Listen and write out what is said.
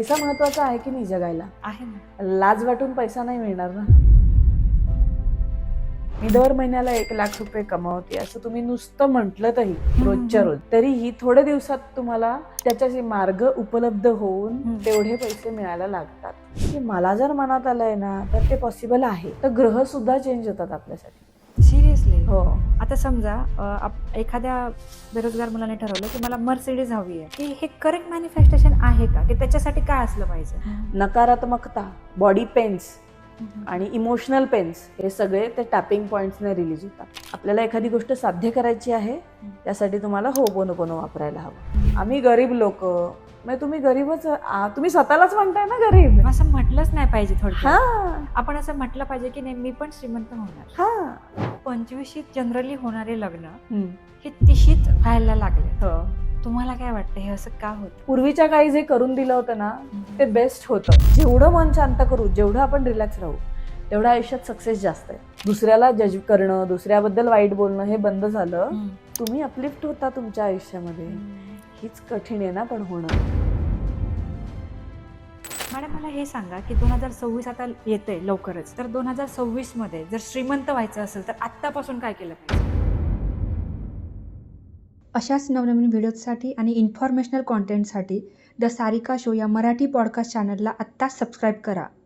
पैसा महत्त्वाचा आहे की नाही जगायला? आहे ना. लाज वाटून पैसा नाही मिळणार ना. मी दर महिन्याला एक लाख रुपये कमावते असं तुम्ही नुसतं म्हटलं तरी रोजच्या रोज. तरीही थोड्या दिवसात तुम्हाला त्याच्याचे मार्ग उपलब्ध होऊन. तेवढे पैसे मिळायला लागतात. की मला जर मनात आलंय ना तर ते पॉसिबल आहे. तर ग्रह सुद्धा चेंज होतात आपल्यासाठी. हो. आता समजा अ, आप- एखाद्या बेरोजगार मुलाने ठरवलं की मला मर्सिडीज हवी आहे. की हे करेक्ट मॅनिफेस्टेशन आहे का? की त्याच्यासाठी काय असलं पाहिजे? नकारात्मकता बॉडी पेन्स आणि इमोशनल पेन्स हे सगळे ते टॅपिंग पॉईंट्सने रिलीज होतात. आपल्याला एखादी गोष्ट साध्य करायची आहे त्यासाठी तुम्हाला हो बोनो बोनो वापरायला हवं. आम्ही गरीब लोक म्हणजे तुम्ही गरीबच तुम्ही स्वतःलाच म्हणताय ना गरीब. असं म्हटलंच नाही पाहिजे हा. आपण असं म्हटलं पाहिजे की नाही मी पण श्रीमंत होणार. हा. पंचवीशीत जनरली होणारे लग्न. हे तिशीत व्हायला लागले हो. तुम्हाला काय वाटतं? हे असं का होतं? पूर्वीच्या काळी जे करून दिलं होतं ना ते बेस्ट होतं. जेवढं मन शांत करू जेवढं आपण रिलॅक्स राहू तेवढं आयुष्यात सक्सेस जास्त आहे. दुसऱ्याला जज करणं दुसऱ्याबद्दल वाईट बोलणं हे बंद झालं. तुम्ही अपलिफ्ट होता तुमच्या आयुष्यामध्ये. हीच कठीण आहे ना पण होणं. मॅडम मला हे सांगा की दोन हजार सव्वीस आता येतंय लवकरच. तर दोन हजार सव्वीसमध्ये जर श्रीमंत व्हायचं असेल तर आत्तापासून काय केलं पाहिजे? अशाच नवनवीन व्हिडिओजसाठी आणि इन्फॉर्मेशनल कॉन्टेंटसाठी द सारिका शो या मराठी पॉडकास्ट चॅनलला आत्ताच सबस्क्राईब करा.